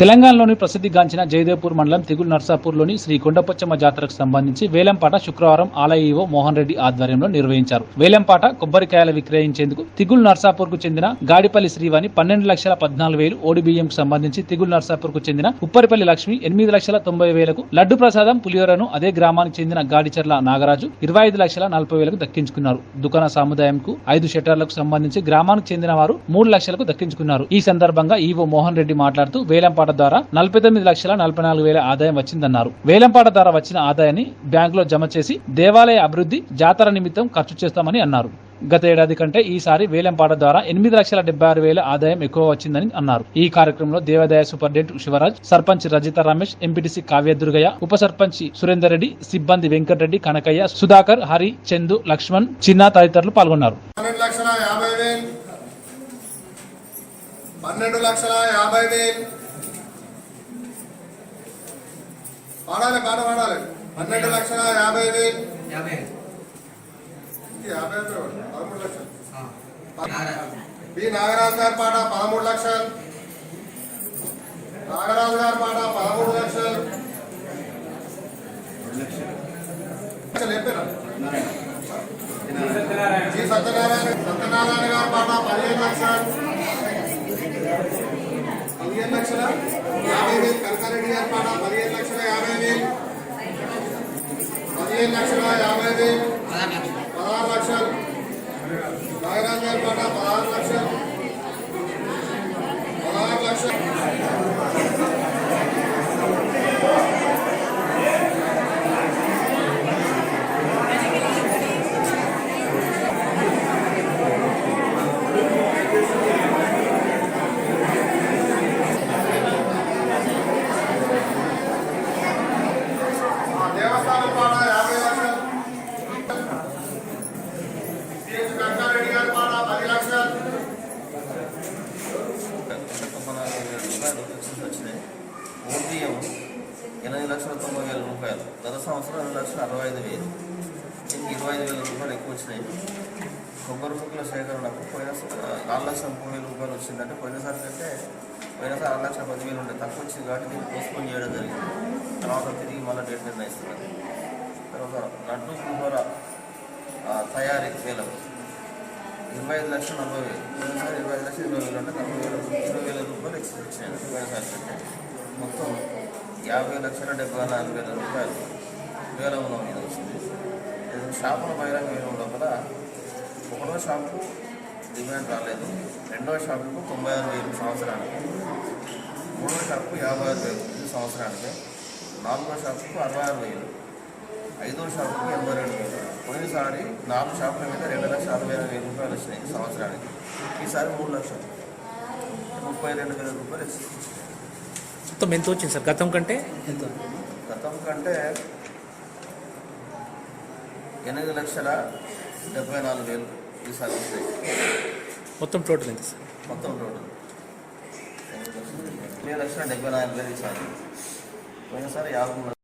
తెలంగాణలోని ప్రసిద్ధిగాంచిన జయదేవ్పూర్ మండలం తిగుల్ నర్సాపూర్లోని శ్రీ కొండపచ్చమ్మ జాతరకు సంబంధించి వేలంపాట శుక్రవారం ఆలయ ఈవో మోహన్ రెడ్డి ఆధ్వర్యంలో నిర్వహించారు. వేలంపాట కొబ్బరికాయలు విక్రయించేందుకు తిగుల్ నర్సాపూర్కు చెందిన గాడిపల్లి శ్రీవాణి పన్నెండు లక్షల పద్నాలుగు వేలు ఓడి సంబంధించి తిగుల్ నర్సాపూర్కు చెందిన ఉప్పరిపల్లి లక్ష్మి ఎనిమిది లక్షల తొంభై వేలకు లడ్డు ప్రసాదం పులిహోరను అదే గ్రామానికి చెందిన గాడిచర్ల నాగరాజు ఇరవై ఐదు లక్షల నలభై వేలకు దక్కించుకున్నారు. దుకాణ సముదాయంకు ఐదు షట్టర్లకు సంబంధించి గ్రామానికి చెందిన వారు మూడు లక్షలకు దక్కించుకున్నారు. ఈ సందర్భంగా ఈవో మోహన్ రెడ్డి మాట్లాడుతూ వేలంపాట ద్వారా నలభై తొమ్మిది లక్షల నలభై నాలుగు వేల ఆదాయం వచ్చిందన్నారు. వేలంపాట ద్వారా వచ్చిన ఆదాయాన్ని బ్యాంకులో జమ చేసి దేవాలయ అభివృద్ధి జాతర నిమిత్తం ఖర్చు చేస్తామని అన్నారు. గత ఏడాది కంటే ఈసారి వేలంపాట ద్వారా ఎనిమిది లక్షల డెబ్బై ఆరు వేల ఆదాయం ఎక్కువ వచ్చిందని అన్నారు. ఈ కార్యక్రమంలో దేవాదాయ సూపరింటెండెంట్ శివరాజ్ సర్పంచ్ రజిత రమేష్ ఎంపీటీసీ కావ్య దుర్గయ్య ఉప సర్పంచ్ సురేందర్ రెడ్డి సిబ్బంది వెంకటరెడ్డి కనకయ్య సుధాకర్ హరి చందు లక్ష్మణ్ చిన్న తదితరులు పాల్గొన్నారు. పన్నెండు లక్షల యాభై వేలు పన్నెండు లక్షల యాభై వేలు పాడాలి పాట పాడాలి. పన్నెండు లక్షల యాభై వేలు. యాభై. ఇది యాభై వేలు పదమూడు లక్షలు. బి నాగరాజు గారి పాట పదమూడు లక్షలు. నాగరాజు గారి పాట పదమూడు లక్షలు. లక్షలు చెప్పారా? జి సత్యనారాయణ సత్యనారాయణ గారి పాట పదిహేను లక్షలు. పదిహేను లక్షల యాభై వేలు. కనకారెడ్డి గారి పాట పదిహేను లక్షల యాభై వేలు పదిహేను లక్షల యాభై వేలు పదహారు లక్షలు నాగరాజు గారి పాట పదహారు లక్షలు పదహారు లక్షలు ఆ దేవస్థానం పాట యాభై లక్షలు సిహెచ్ కనకారెడ్డి గారి పాట పది లక్షలు తొంభై నాలుగు వేల రూపాయలు వచ్చినాయి. ఓపీఎం ఎనిమిది లక్షల తొంభై వేల రూపాయలు. గత సంవత్సరం రెండు లక్షల అరవై ఐదు వేలు. దీనికి ఇరవై ఐదు వేల రూపాయలు ఎక్కువ వచ్చినాయి. కొబ్బరి ముక్కల సేకరణకు పోయిన నాలుగు లక్షల ముప్పై వేల రూపాయలు వచ్చిందంటే పోయినసారి కంటే పోయినసారి ఆరు లక్షల పది వేలు తక్కువ వచ్చింది కాబట్టి దీన్ని పోస్ట్పోన్ చేయడం జరిగింది. తర్వాత తిరిగి మళ్ళీ డేట్ నిర్ణయిస్తున్నారు. తర్వాత లడ్డు పులిహోర తయారీ వేలం ఇరవై ఐదు లక్షలు నలభై వేలు. పోయినసారి ఇరవై ఐదు లక్షలు ఇరవై వేలు అంటే నలభై వేల ఇరవై వేల రూపాయలు ఎక్స్ట్రా ఇచ్చాను పోయినసారి కంటే మొత్తం యాభై లక్షల డెబ్బై నాలుగు వేల రూపాయలు వేలంలో మీద వచ్చింది షాపుల బహిరంగ వేయడం లోపల ఒకటో షాపు డిమాండ్ రాలేదు. రెండో షాపుకు తొంభై ఆరు వేలు సంవత్సరానికి. మూడో షాపుకు యాభై ఆరు వేలు సంవత్సరానికి. నాలుగో షాపుకు అరవై ఆరు వేలు. ఐదో షాపుకు ఎనభై రెండు వేలు. పోయినసారి నాలుగు షాపుల మీద రెండు లక్షల అరవై ఆరు వేల రూపాయలు వచ్చినాయి సంవత్సరానికి. ఈసారి మూడు లక్షలు. ముప్పై రెండు వేల రూపాయలు వచ్చింది మొత్తం ఎంత వచ్చింది సార్? గతం కంటే? ఎంత? గతం కంటే ఎనిమిది లక్షల డెబ్బై నాలుగు వేలు ఈసారి మొత్తం టోటల్ ఎంత సార్? మొత్తం టోటల్ ఎనిమిది లక్షల డెబ్బై నాలుగు వేలు ఈసారి పోయినసారి యాభై